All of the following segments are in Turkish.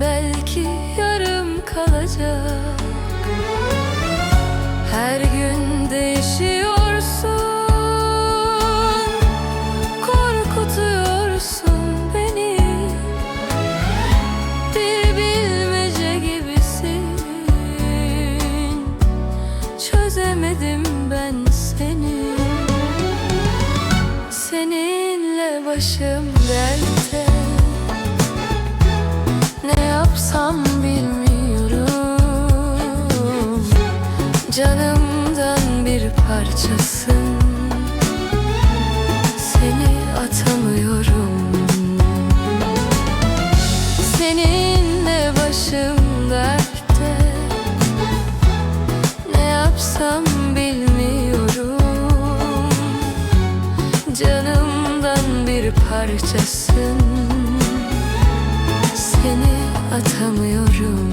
Belki yarım kalacak. Her gün değişiyorsun. Korkutuyorsun beni. Bir bilmece gibisin. Çözemedim ben seni. Seninle başım dertte yapsam bilmiyorum. Canımdan bir parçasın. Seni atamıyorum. Seninle başım dertte. Ne yapsam bilmiyorum. Canımdan bir parçasın. Seni atamıyorum.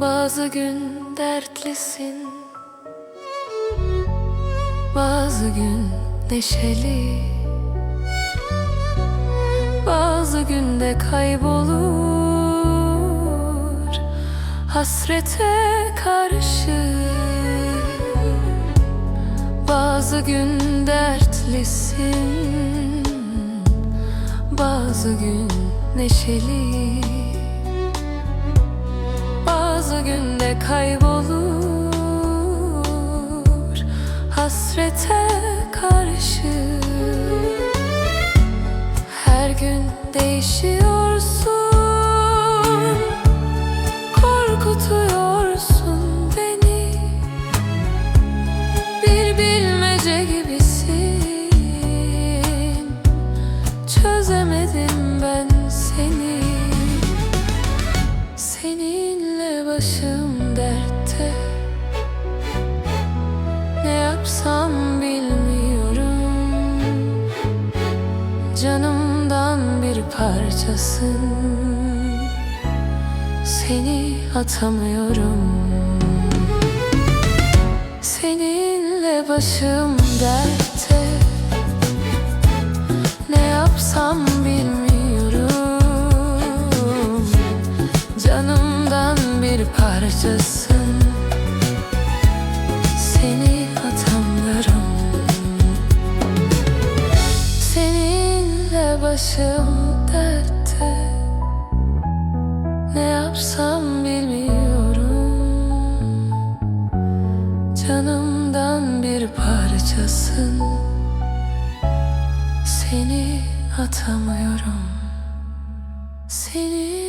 Bazı gün dertlisin Bazı gün neşeli. Bazı günde kaybolur Hasrete karşı. Bazı gün dertlisin Bazı gün neşeli. Bazı günde kaybolur Hasrete Her gün değişiyorsun. Korkutuyorsun beni. Bir bilmece gibisin. Çözemedim ben seni. Seninle başım dertte Canımdan bir parçasın. Seni atamıyorum. Seninle başım dertte. Ne yapsam bilmiyorum. Canımdan bir parçasın. Seni başım dertte. Ne yapsam bilmiyorum. Canımdan bir parçasın. Seni atamıyorum. Seni